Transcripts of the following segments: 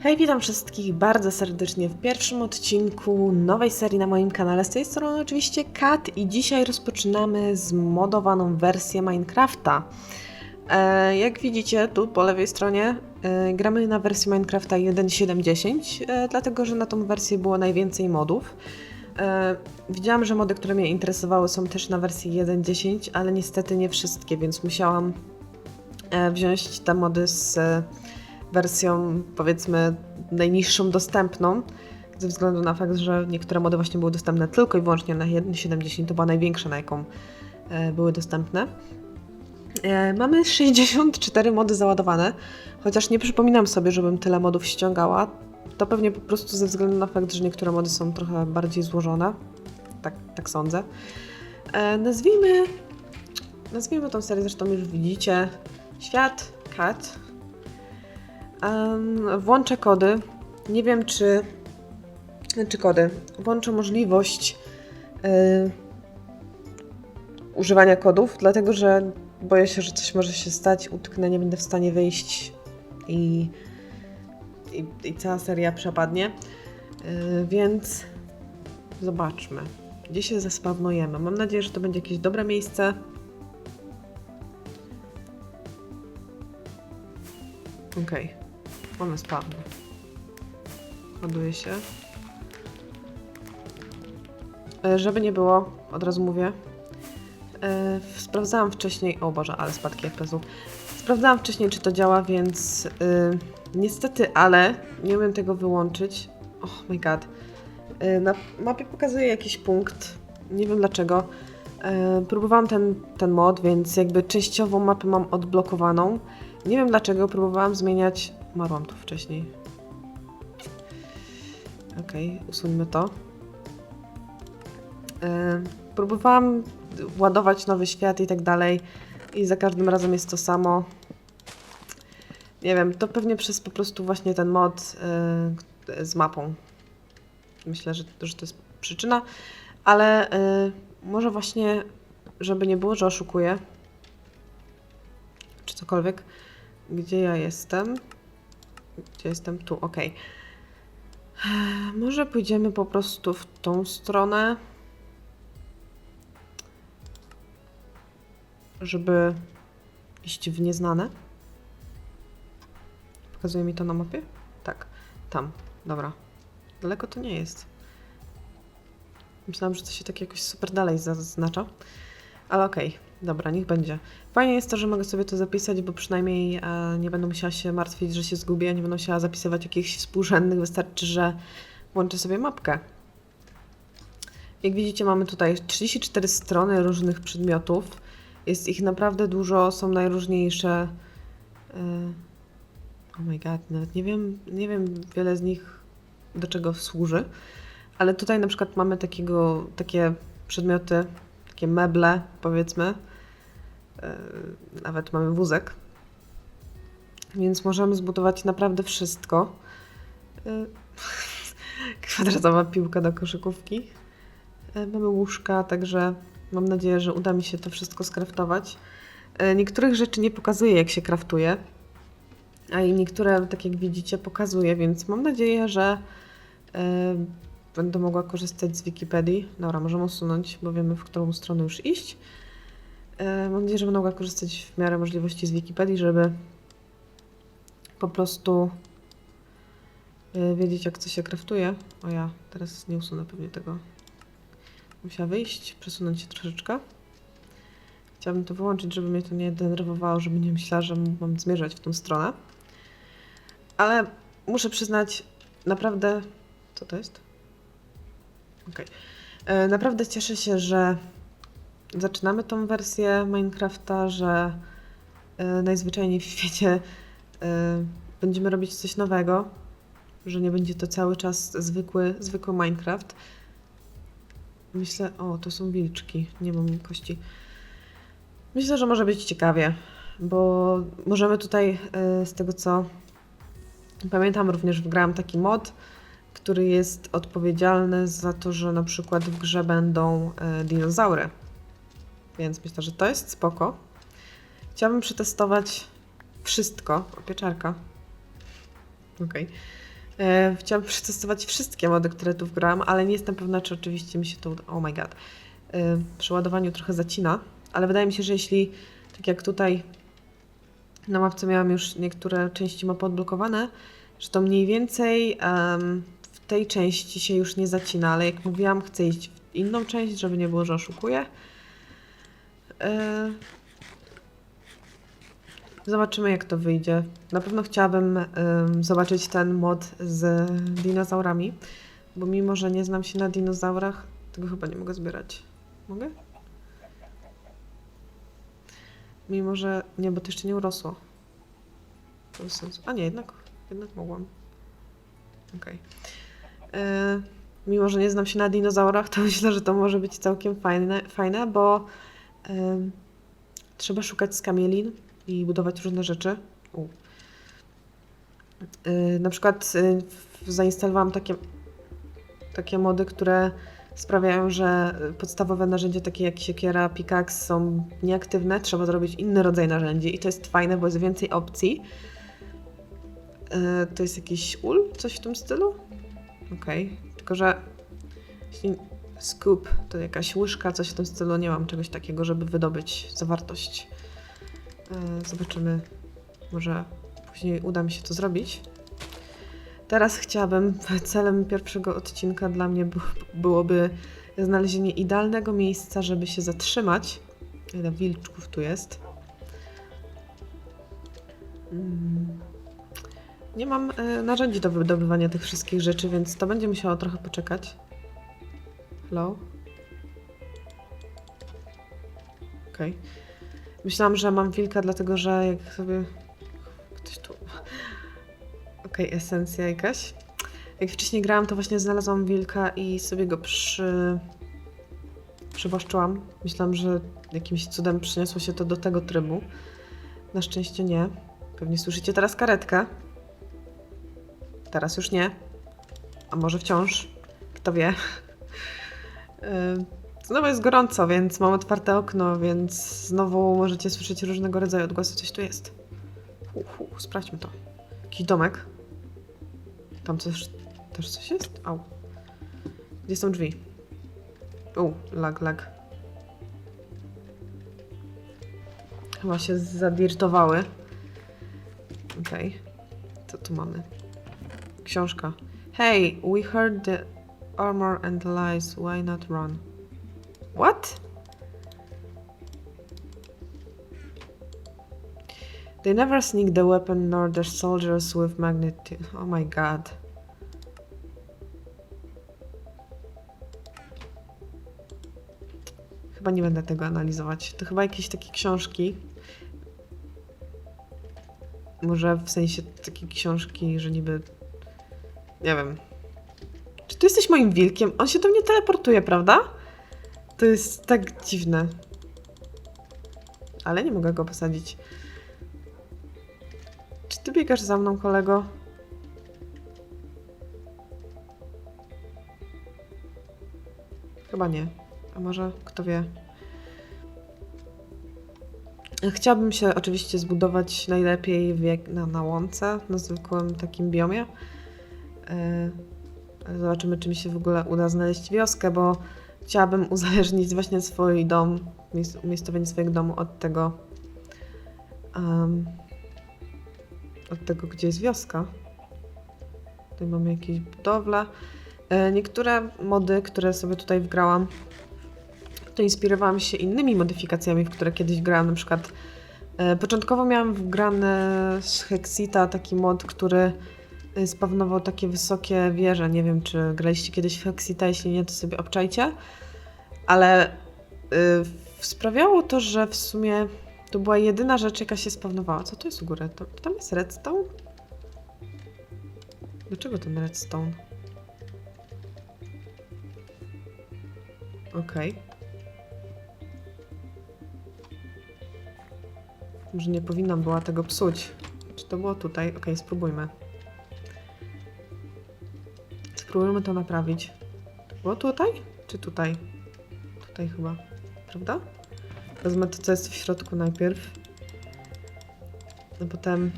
Hej, witam wszystkich bardzo serdecznie w pierwszym odcinku nowej serii na moim kanale. Z tej strony oczywiście Kat i dzisiaj rozpoczynamy zmodowaną wersję Minecrafta. E, jak widzicie tu po lewej stronie e, gramy na wersji Minecrafta 1.7.10, e, dlatego że na tą wersję było najwięcej modów. Widziałam, że mody, które mnie interesowały są też na wersji 1.10, ale niestety nie wszystkie, więc musiałam wziąć te mody z wersją powiedzmy najniższą dostępną, ze względu na fakt, że niektóre mody właśnie były dostępne tylko i wyłącznie na 1.7.10, to była największa, na jaką e, były dostępne. E, Mamy 64 mody załadowane, chociaż nie przypominam sobie, żebym tyle modów ściągała. To pewnie po prostu ze względu na fakt, że niektóre mody są trochę bardziej złożone. Tak, tak sądzę. E, nazwijmy, nazwijmy tą serię, zresztą już widzicie, Świat Kat. Włączę kody. Nie wiem, czy, czy kody. Włączę możliwość y, używania kodów, dlatego że boję się, że coś może się stać, utknę, nie będę w stanie wyjść i, i, i cała seria przepadnie. Y, więc zobaczmy, gdzie się zespawnujemy. Mam nadzieję, że to będzie jakieś dobre miejsce. Okej, mamy spawn. Ładuje się. E, Żeby nie było, od razu mówię. E, sprawdzałam wcześniej. O Boże, ale spadki FPS-u. Sprawdzałam wcześniej, czy to działa, więc y, niestety, ale nie umiem tego wyłączyć. Oh my god. Y, na mapie pokazuje jakiś punkt. Nie wiem dlaczego. E, próbowałam ten, ten mod, więc jakby częściowo mapę mam odblokowaną. Nie wiem dlaczego, próbowałam zmieniać. Marłam tu wcześniej. Okej, usuńmy to. E, próbowałam ładować nowy świat i tak dalej, i za każdym razem jest to samo. Nie wiem, to pewnie przez po prostu właśnie ten mod e, z mapą. Myślę, że, że to jest przyczyna, ale e, może właśnie, żeby nie było, że oszukuję, czy cokolwiek. Gdzie ja jestem? Gdzie jestem? Tu, ok. Może pójdziemy po prostu w tą stronę, żeby iść w nieznane. Pokazuje mi to na mapie? Tak, tam. Dobra. Daleko to nie jest. Myślałam, że to się tak jakoś super dalej zaznacza. Ale okej, dobra, niech będzie. Fajnie jest to, że mogę sobie to zapisać, bo przynajmniej e, nie będę musiała się martwić, że się zgubię, nie będę musiała zapisywać jakichś współrzędnych, wystarczy, że włączę sobie mapkę. Jak widzicie, mamy tutaj 34 strony różnych przedmiotów. Jest ich naprawdę dużo, są najróżniejsze. E, oh my god, nawet nie wiem, nie wiem wiele z nich do czego służy. Ale tutaj na przykład mamy takiego, takie przedmioty, takie meble, powiedzmy. E, Nawet mamy wózek. Więc możemy zbudować naprawdę wszystko. E, Kwadratowa piłka do koszykówki. E, Mamy łóżka, także mam nadzieję, że uda mi się to wszystko skraftować. Niektórych rzeczy nie pokazuję, jak się kraftuje, a i niektóre, tak jak widzicie, pokazuję, więc mam nadzieję, że będę mogła korzystać z Wikipedii. Dobra, możemy usunąć, bo wiemy, w którą stronę już iść. E, Mam nadzieję, że będę mogła korzystać w miarę możliwości z Wikipedii, żeby po prostu e, wiedzieć, jak co się kraftuje. O ja teraz nie usunę pewnie tego. Musiała wyjść, przesunąć się troszeczkę. Chciałabym to wyłączyć, żeby mnie to nie denerwowało, żeby nie myślała, że mam zmierzać w tą stronę. Ale muszę przyznać, naprawdę... Co to jest? Okej. E, Naprawdę cieszę się, że zaczynamy tą wersję Minecrafta, że e, najzwyczajniej w świecie e, będziemy robić coś nowego, że nie będzie to cały czas zwykły, zwykły Minecraft. Myślę, o, to są wilczki, nie mam kości. Myślę, że może być ciekawie, bo możemy tutaj z tego co pamiętam również wgrałam taki mod, który jest odpowiedzialny za to, że na przykład w grze będą e, dinozaury. Więc myślę, że to jest spoko. Chciałabym przetestować wszystko. O, pieczarka. Okej. E, Chciałabym przetestować wszystkie mody, które tu wgrałam, ale nie jestem pewna, czy oczywiście mi się to uda. Oh my god. E, Przy ładowaniu trochę zacina, ale wydaje mi się, że jeśli, tak jak tutaj na mapce miałam już niektóre części mapy odblokowane, że to mniej więcej w tej części się już nie zacina, ale jak mówiłam, chcę iść w inną część, żeby nie było, że oszukuję. E, Zobaczymy, jak to wyjdzie. Na pewno chciałabym zobaczyć ten mod z dinozaurami, bo mimo, że nie znam się na dinozaurach, tego chyba nie mogę zbierać. Mogę? Mimo, że nie, bo to jeszcze nie urosło. To bez sensu. A nie, jednak, jednak mogłam. Okej. E, Mimo, że nie znam się na dinozaurach, to myślę, że to może być całkiem fajne, fajne bo trzeba szukać skamielin i budować różne rzeczy. Y, Na przykład y, zainstalowałam takie, takie mody, które sprawiają, że podstawowe narzędzia takie jak siekiera, pickaxe są nieaktywne. Trzeba zrobić inny rodzaj narzędzi i to jest fajne, bo jest więcej opcji. Y, To jest jakiś ul? Coś w tym stylu? Okej. Tylko, że jeśli scoop to jakaś łyżka, coś w tym stylu. Nie mam czegoś takiego, żeby wydobyć zawartość. E, Zobaczymy. Może później uda mi się to zrobić. Teraz chciałabym, celem pierwszego odcinka dla mnie byłoby znalezienie idealnego miejsca, żeby się zatrzymać. Ile wilczków tu jest? Mm. Nie mam e, narzędzi do wydobywania tych wszystkich rzeczy, więc to będzie musiało trochę poczekać. Hello? Okej. Myślałam, że mam wilka, dlatego że jak sobie. Ktoś tu. Okej, esencja jakaś. Jak wcześniej grałam, to właśnie znalazłam wilka i sobie go przy. przywłaszczyłam. Myślałam, że jakimś cudem przyniosło się to do tego trybu. Na szczęście nie. Pewnie słyszycie teraz karetkę. Teraz już nie. A może wciąż? Kto wie. Yy, Znowu jest gorąco, więc mam otwarte okno, więc znowu możecie słyszeć różnego rodzaju odgłosy. Coś tu jest. Sprawdźmy to. Jakiś domek. Tam coś, też coś jest? Au. Gdzie są drzwi? U, lag, lag. Chyba się zadirtowały. Okej. Co tu mamy? Książka. Hey, we heard the armor and lies. Why not run? What? They never sneak the weapon nor their soldiers with magnet. Oh my god. Chyba nie będę tego analizować. To chyba jakieś takie książki. Może w sensie takie książki, że niby. Nie wiem. Czy ty jesteś moim wilkiem? On się do mnie teleportuje, prawda? To jest tak dziwne. Ale nie mogę go posadzić. Czy ty biegasz za mną, kolego? Chyba nie. A może kto wie? Chciałabym się oczywiście zbudować najlepiej na, na łące, na zwykłym takim biomie. Ale zobaczymy, czy mi się w ogóle uda znaleźć wioskę, bo chciałabym uzależnić właśnie swój dom, miejsc- umiejscowienie swojego domu od tego, em, od tego, gdzie jest wioska. Tutaj mamy jakieś budowle. E, Niektóre mody, które sobie tutaj wgrałam, to inspirowałam się innymi modyfikacjami, w które kiedyś grałam. Na przykład e, początkowo miałam wgrane z Hexita taki mod, który spawnował takie wysokie wieże. Nie wiem, czy graliście kiedyś w Hexita, jeśli nie, to sobie obczajcie. Ale y, sprawiało to, że w sumie to była jedyna rzecz, jaka się spawnowała. Co to jest u góry? To, tam jest redstone? Dlaczego ten redstone? Okej. Może nie powinnam była tego psuć. Czy to było tutaj? Okej, spróbujmy. Spróbujmy to naprawić. Było tutaj? Czy tutaj? Tutaj chyba. Prawda? Wezmę to, co jest w środku najpierw. A potem...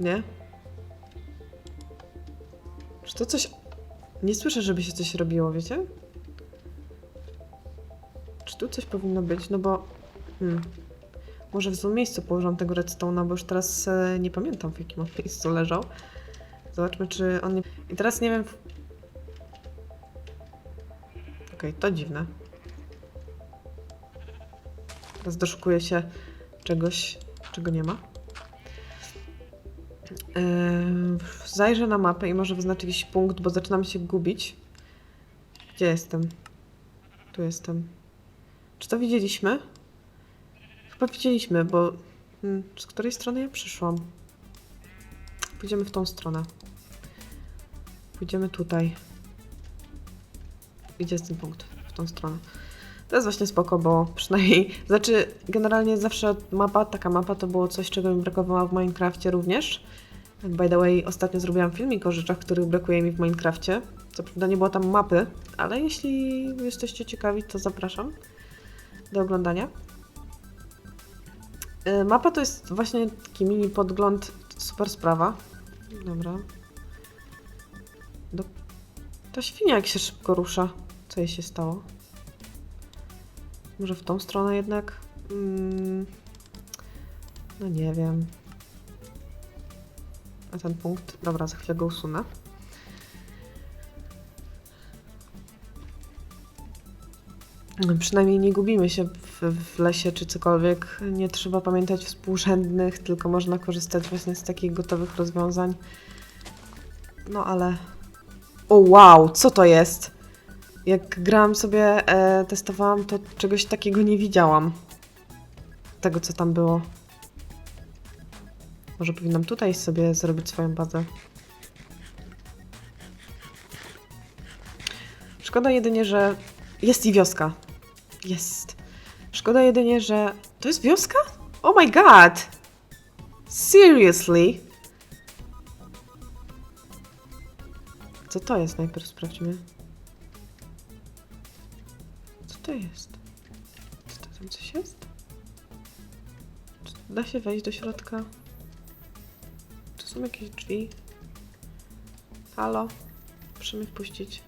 Nie? Czy to coś... Nie słyszę, żeby się coś robiło, wiecie? Czy tu coś powinno być? No bo... Hmm. Może w złym miejscu położyłam tego redstone'a, bo już teraz e, nie pamiętam w jakim on miejscu leżał. Zobaczmy, czy on nie... I teraz nie wiem... Okej, to dziwne. Teraz doszukuję się czegoś, czego nie ma. Yy, zajrzę na mapę i może wyznaczę jakiś punkt, bo zaczynam się gubić. Gdzie jestem? Tu jestem. Czy to widzieliśmy? Chyba widzieliśmy, bo hmm, z której strony ja przyszłam? Pójdziemy w tą stronę. Pójdziemy tutaj. Gdzie jest ten punkt? W tą stronę. To jest właśnie spoko, bo przynajmniej, znaczy generalnie zawsze mapa, taka mapa to było coś, czego mi brakowało w Minecrafcie również. By the way, ostatnio zrobiłam filmik o rzeczach, których brakuje mi w Minecrafcie. Co prawda nie było tam mapy, ale jeśli jesteście ciekawi, to zapraszam do oglądania. Y, Mapa to jest właśnie taki mini podgląd, super sprawa. Dobra. Do... Ta świnia jak się szybko rusza. Co jej się stało? Może w tą stronę jednak? Mm, no nie wiem. A ten punkt? Dobra, za chwilę go usunę. Przynajmniej nie gubimy się w, w lesie czy cokolwiek. Nie trzeba pamiętać współrzędnych, tylko można korzystać właśnie z takich gotowych rozwiązań. No ale. O wow, co to jest? Jak grałam sobie, e, testowałam, to czegoś takiego nie widziałam. Tego, co tam było. Może powinnam tutaj sobie zrobić swoją bazę. Szkoda jedynie, że jest i wioska. Jest. Szkoda jedynie, że. To jest wioska? Oh my god! Seriously? Co to jest? Najpierw sprawdźmy. Co to jest? Czy to tam coś jest? Czy da się wejść do środka? Czy są jakieś drzwi? Halo? Proszę mnie wpuścić.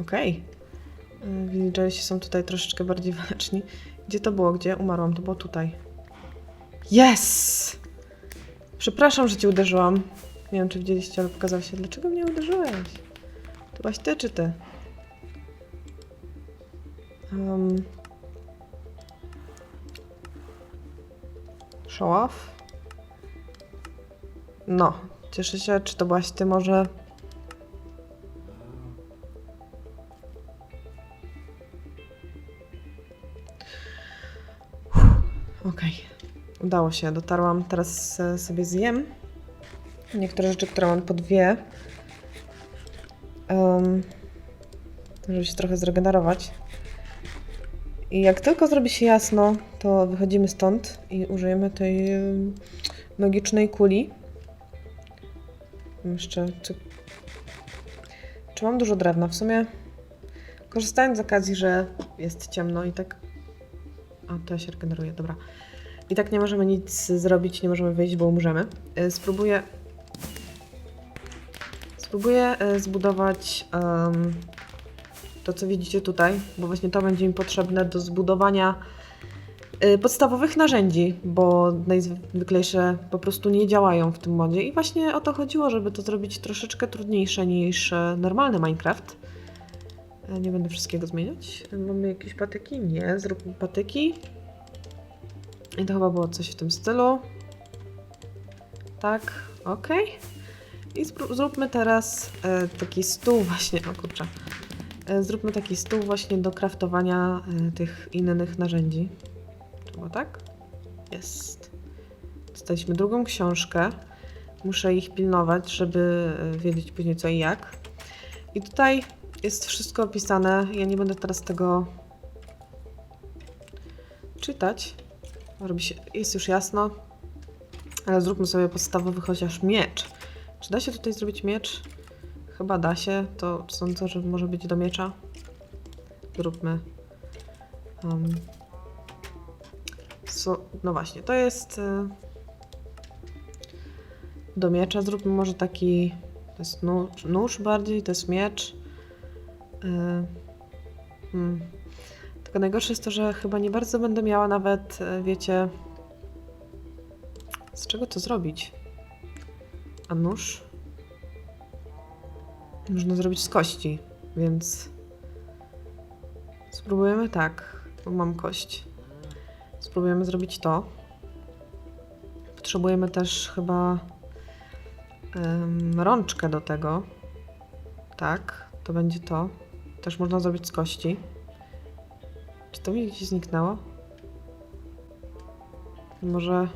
Okej. Okay. Villagersi są tutaj troszeczkę bardziej waleczni. Gdzie to było? Gdzie umarłam? To było tutaj. Yes! Przepraszam, że cię uderzyłam. Nie wiem, czy widzieliście, ale pokazał się. Dlaczego mnie uderzyłeś? To byłaś ty, czy ty? Um. Show off? No, cieszę się. Czy to byłaś ty może? Udało się, dotarłam. Teraz sobie zjem. Niektóre rzeczy, które mam po dwie. Um, żeby się trochę zregenerować. I jak tylko zrobi się jasno, to wychodzimy stąd i użyjemy tej magicznej kuli. Jeszcze, czy, czy mam dużo drewna? W sumie korzystając z okazji, że jest ciemno i tak a, to się regeneruje, dobra. I tak nie możemy nic zrobić, nie możemy wyjść, bo umrzemy. Y, Spróbuję... Spróbuję y, zbudować em, to, co widzicie tutaj, bo właśnie to będzie mi potrzebne do zbudowania y, podstawowych narzędzi, bo najzwyklejsze po prostu nie działają w tym modzie. I właśnie o to chodziło, żeby to zrobić troszeczkę trudniejsze niż e, normalny Minecraft. E, Nie będę wszystkiego zmieniać. E, Mamy jakieś patyki? Nie, zróbmy patyki. I to chyba było coś w tym stylu. Tak, ok. I zróbmy teraz e, taki stół właśnie, o kurczę. E, zróbmy taki stół właśnie do kraftowania e, tych innych narzędzi. Było tak? Jest. Dostaliśmy drugą książkę. Muszę ich pilnować, żeby e, wiedzieć później co i jak. I tutaj jest wszystko opisane. Ja nie będę teraz tego czytać. Robi się, jest już jasno. Ale zróbmy sobie podstawowy chociaż miecz. Czy da się tutaj zrobić miecz? Chyba da się. To sądzę, że może być do miecza. Zróbmy. Um, so, no właśnie, to jest y, do miecza. Zróbmy może taki. To jest nóż, nóż bardziej, to jest miecz. Y, hmm. Tylko najgorsze jest to, że chyba nie bardzo będę miała nawet, y, wiecie, z czego to zrobić. A nóż? Można zrobić z kości, więc spróbujemy tak, bo mam kość. Spróbujemy zrobić to. Potrzebujemy też chyba em, rączkę do tego. Tak, to będzie to. Też można zrobić z kości. Czy to mi gdzieś zniknęło? Może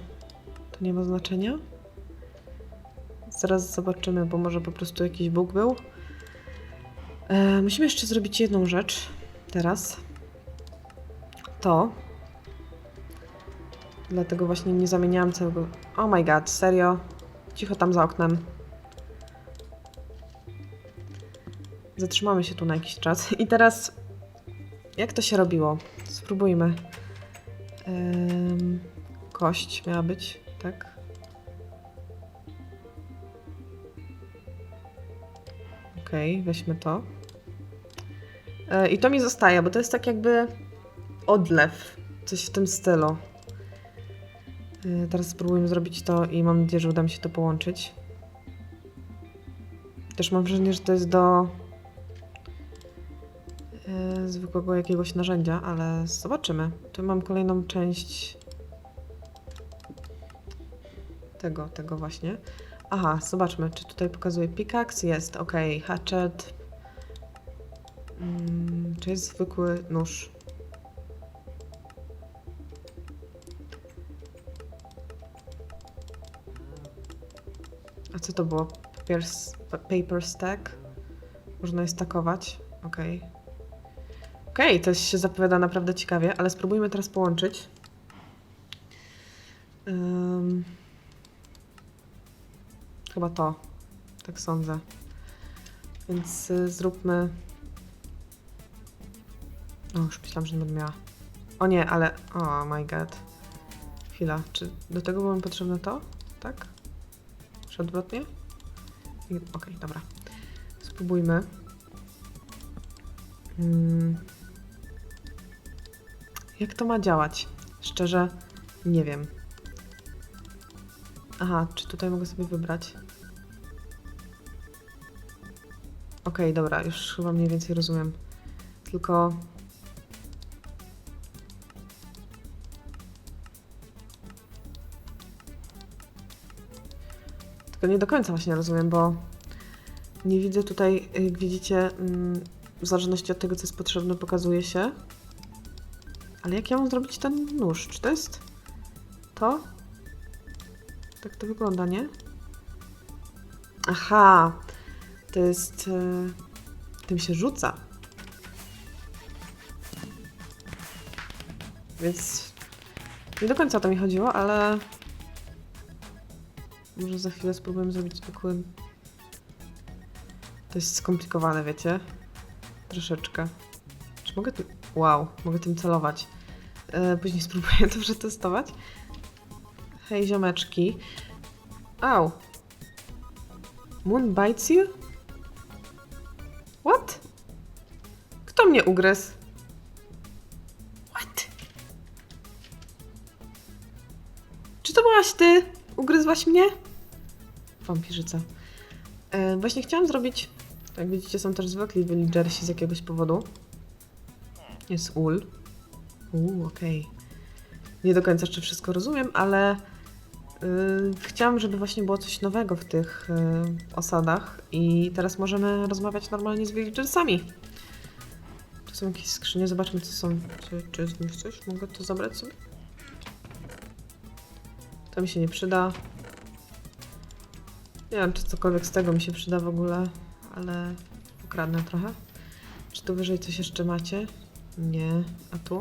to nie ma znaczenia? Zaraz zobaczymy, bo może po prostu jakiś bóg był. E, musimy jeszcze zrobić jedną rzecz teraz. To. Dlatego właśnie nie zamieniałam całego. Oh my god, serio? Cicho tam za oknem. Zatrzymamy się tu na jakiś czas. I teraz. Jak to się robiło? Spróbujmy. Em, kość miała być, tak? Okej, weźmy to. E, I to mi zostaje, bo to jest tak jakby odlew. Coś w tym stylu. E, Teraz spróbujemy zrobić to i mam nadzieję, że uda mi się to połączyć. Też mam wrażenie, że to jest do zwykłego jakiegoś narzędzia, ale zobaczymy. Tu mam kolejną część tego, tego właśnie. Aha, zobaczmy, czy tutaj pokazuje pickaxe? Jest, ok. Hatchet. Mm, czy jest zwykły nóż? A co to było? Paper, paper stack? Można je stakować. Ok. Ok, to się zapowiada naprawdę ciekawie, ale spróbujmy teraz połączyć. Ym, Chyba to. Tak sądzę. Więc y, zróbmy. O, już myślałam, że nie będę miała. O nie, ale. O my god. Chwila. Czy do tego było mi potrzebne to? Tak? Czy odwrotnie? Okej, dobra. Spróbujmy. Mm. Jak to ma działać? Szczerze, nie wiem. Aha, czy tutaj mogę sobie wybrać? Okej, dobra, już chyba mniej więcej rozumiem. Tylko. Tylko nie do końca właśnie rozumiem, bo nie widzę tutaj, jak widzicie, mm, w zależności od tego, co jest potrzebne, pokazuje się. Ale jak ja mam zrobić ten nóż? Czy to jest to? Tak to wygląda, nie? Aha, to jest. e, Tym się rzuca. Więc nie do końca o to mi chodziło, ale. Może za chwilę spróbujemy zrobić zwykły. To jest skomplikowane, wiecie? Troszeczkę. Czy mogę tym. Wow, mogę tym celować. E, później spróbuję to przetestować. Hej, ziomeczki. Au. Moon bites you? What? Kto mnie ugryzł? What? Czy to byłaś ty? Ugryzłaś mnie? Wampirzyca. E, właśnie chciałam zrobić Jak widzicie, są też zwykli villagersi z jakiegoś powodu. Jest ul. Uuu, okej. Nie do końca jeszcze wszystko rozumiem, ale yy, chciałam, żeby właśnie było coś nowego w tych yy, osadach i teraz możemy rozmawiać normalnie z villagersami. Tu są jakieś skrzynie, zobaczmy co są. Czy, czy z nich coś? Mogę to zabrać sobie? To mi się nie przyda. Nie wiem, czy cokolwiek z tego mi się przyda w ogóle, ale ukradnę trochę. Czy tu wyżej coś jeszcze macie? Nie. A tu?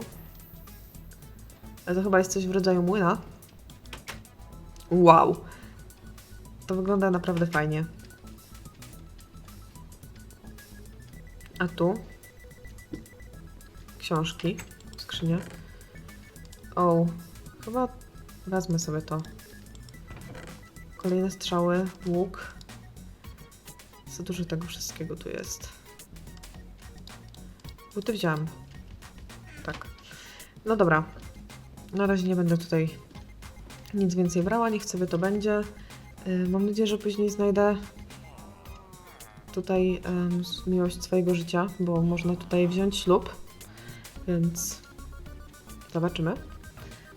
To chyba jest coś w rodzaju młyna. Wow! To wygląda naprawdę fajnie. A tu? Książki. Skrzynia. O, chyba wezmę sobie to. Kolejne strzały, łuk. Za dużo tego wszystkiego tu jest. Buty wziąłem. Tak. No dobra. Na razie nie będę tutaj nic więcej brała, niech sobie to będzie. Yy, mam nadzieję, że później znajdę tutaj miłość swojego życia, bo można tutaj wziąć ślub, więc zobaczymy.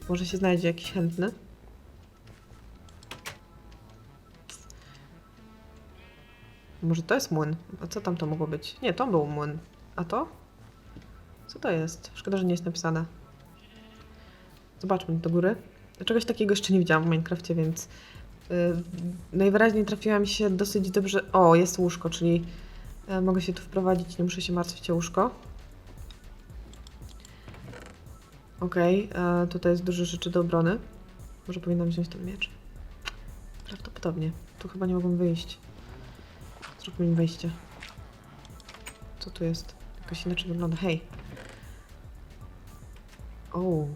Może się znajdzie jakiś chętny. Może to jest młyn? A co tam to mogło być? Nie, to był młyn. A to? Co to jest? Szkoda, że nie jest napisane. Zobaczmy do góry. Czegoś takiego jeszcze nie widziałam w Minecrafcie, więc yy, najwyraźniej trafiła mi się dosyć dobrze. O, jest łóżko, czyli yy, mogę się tu wprowadzić, nie muszę się martwić o łóżko. Okej, e, tutaj jest dużo rzeczy do obrony. Może powinnam wziąć ten miecz. Prawdopodobnie. Tu chyba nie mogą wyjść. Zróbmy im wejście. Co tu jest? Jakoś inaczej wygląda. Hej! O,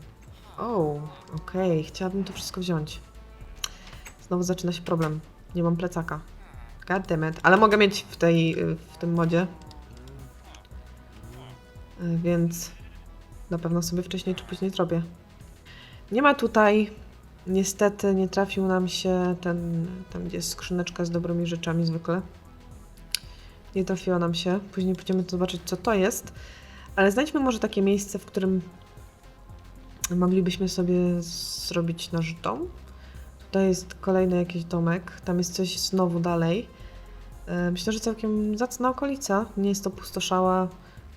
o, okej. Chciałabym to wszystko wziąć. Znowu zaczyna się problem. Nie mam plecaka. Goddammit. Ale mogę mieć w, tej, w tym modzie. Y, Więc na pewno sobie wcześniej czy później zrobię. Nie ma tutaj. Niestety nie trafił nam się ten, tam gdzie jest skrzyneczka z dobrymi rzeczami zwykle. Nie trafiło nam się. Później pójdziemy zobaczyć, co to jest. Ale znajdźmy może takie miejsce, w którym moglibyśmy sobie zrobić nasz dom. Tutaj jest kolejny jakiś domek. Tam jest coś znowu dalej. E, Myślę, że całkiem zacna okolica. Nie jest to pustoszała.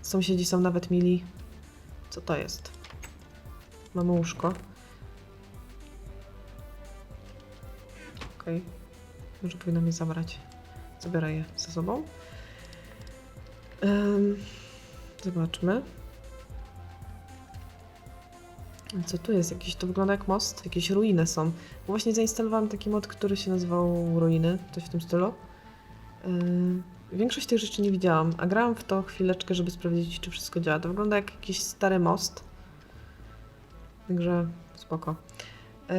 Sąsiedzi są nawet mili. Co to jest? Mamy łóżko. Okej. Może powinnam je zabrać. Zabiorę je ze sobą. Em, zobaczmy. Co tu jest? Jakieś, to wygląda jak most? Jakieś ruiny są. Właśnie zainstalowałam taki mod, który się nazywał Ruiny, coś w tym stylu. Yy, większość tych rzeczy nie widziałam, a grałam w to chwileczkę, żeby sprawdzić, czy wszystko działa. To wygląda jak jakiś stary most. Także spoko. Yy,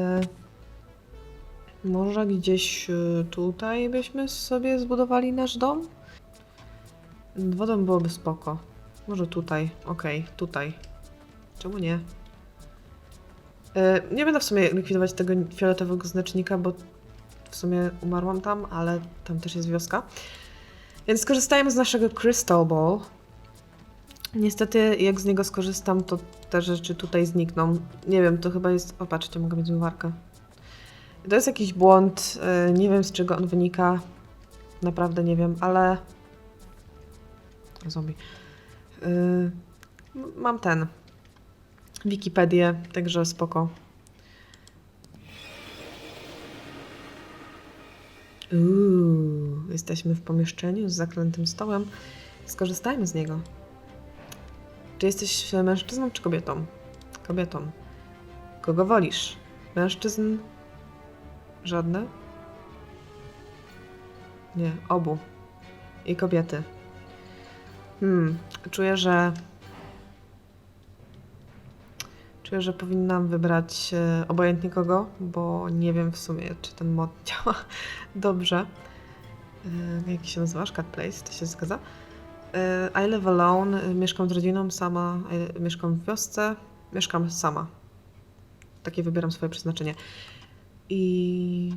może gdzieś yy, tutaj byśmy sobie zbudowali nasz dom? Wodą byłoby spoko. Może tutaj. Okej, tutaj. Czemu nie? Yy, nie będę w sumie likwidować tego fioletowego znacznika, bo w sumie umarłam tam, ale tam też jest wioska. Więc skorzystajmy z naszego Crystal Ball. Niestety, jak z niego skorzystam, to te rzeczy tutaj znikną. Nie wiem, to chyba jest. O, patrzcie, mogę mieć zmywarkę. To jest jakiś błąd. yy, Nie wiem, z czego on wynika. Naprawdę nie wiem, ale. Zombie. M- mam ten. Wikipedię, także spoko. Uuu, jesteśmy w pomieszczeniu z zaklętym stołem. Skorzystajmy z niego. Czy jesteś mężczyzną czy kobietą? Kobietą. Kogo wolisz? Mężczyzn? Żadne? Nie, obu. I kobiety. Hmm, czuję, że. Czuję, że powinnam wybrać e, obojętnie kogo, bo nie wiem w sumie, czy ten mod działa dobrze. E, jaki się nazywasz? Cat Place, to się zgadza? E, I live alone, mieszkam z rodziną sama, mieszkam w wiosce, mieszkam sama. Takie wybieram swoje przeznaczenie. I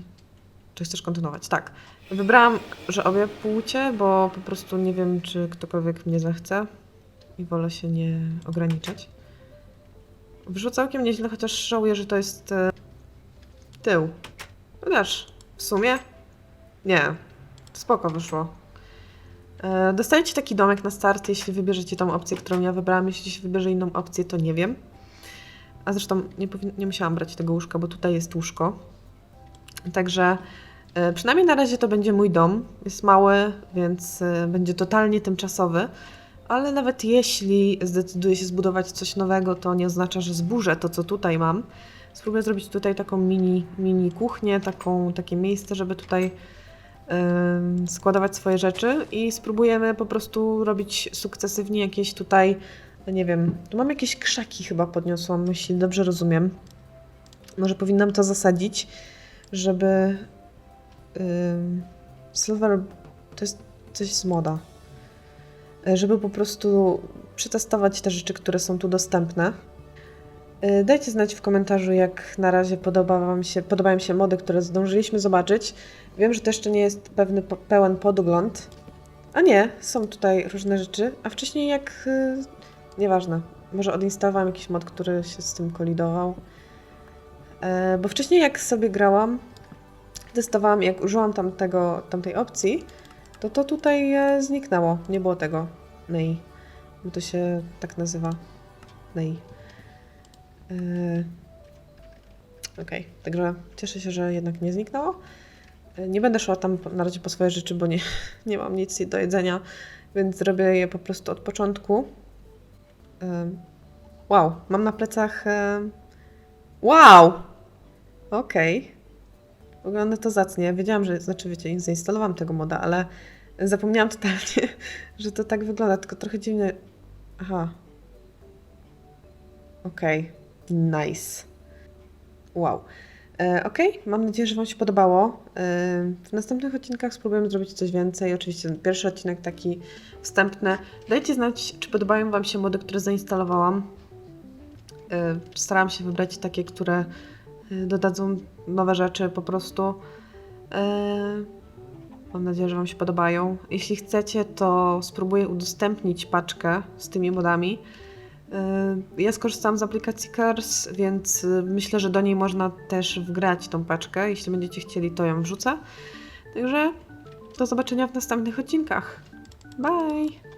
Czy chcesz kontynuować? Tak. Wybrałam, że obie płcie, bo po prostu nie wiem, czy ktokolwiek mnie zechce i wolę się nie ograniczać. Wyszło całkiem nieźle, chociaż żałuję, że to jest e, tył. Chociaż w sumie nie. Spoko wyszło. E, dostajecie taki domek na start, jeśli wybierzecie tą opcję, którą ja wybrałam. Jeśli się wybierze inną opcję, to nie wiem. A zresztą nie, nie musiałam brać tego łóżka, bo tutaj jest łóżko. Także e, przynajmniej na razie to będzie mój dom. Jest mały, więc e, będzie totalnie tymczasowy. Ale nawet jeśli zdecyduję się zbudować coś nowego, to nie oznacza, że zburzę to, co tutaj mam. Spróbuję zrobić tutaj taką mini, mini kuchnię, taką, takie miejsce, żeby tutaj em, składować swoje rzeczy i spróbujemy po prostu robić sukcesywnie jakieś tutaj, nie wiem, tu mam jakieś krzaki chyba podniosłam, jeśli dobrze rozumiem. Może powinnam to zasadzić, żeby ym, silver to jest coś z moda. E, Żeby po prostu przetestować te rzeczy, które są tu dostępne. E, Dajcie znać w komentarzu, jak na razie podoba wam się, podobają się mody, które zdążyliśmy zobaczyć. Wiem, że to jeszcze nie jest pewny, pełen podgląd. A nie, są tutaj różne rzeczy. A wcześniej jak... y, Nieważne. Może odinstalowałam jakiś mod, który się z tym kolidował. E, Bo wcześniej jak sobie grałam, testowałam, jak użyłam tamtego, tamtej opcji, to to tutaj e, zniknęło. Nie było tego. Nei. Bo to się tak nazywa. Nei. Yy. Okej, także cieszę się, że jednak nie zniknęło. Yy, Nie będę szła tam na razie po swoje rzeczy, bo nie, nie mam nic do jedzenia, więc zrobię je po prostu od początku. Wow, mam na plecach. Wow! Okej. Wygląda to zacnie. Wiedziałam, że, znaczy wiecie, zainstalowałam tego moda, ale zapomniałam totalnie, że to tak wygląda, tylko trochę dziwnie. Aha. Okej. Nice. Wow. E, Okej, mam nadzieję, że Wam się podobało. E, w następnych odcinkach spróbujemy zrobić coś więcej. Oczywiście pierwszy odcinek taki wstępny. Dajcie znać, czy podobają Wam się mody, które zainstalowałam. E, staram się wybrać takie, które dodadzą nowe rzeczy po prostu. E, Mam nadzieję, że Wam się podobają. Jeśli chcecie, to spróbuję udostępnić paczkę z tymi modami. Yy, Ja skorzystałam z aplikacji Cars, więc myślę, że do niej można też wgrać tą paczkę. Jeśli będziecie chcieli, to ją wrzucę. Także do zobaczenia w następnych odcinkach. Bye!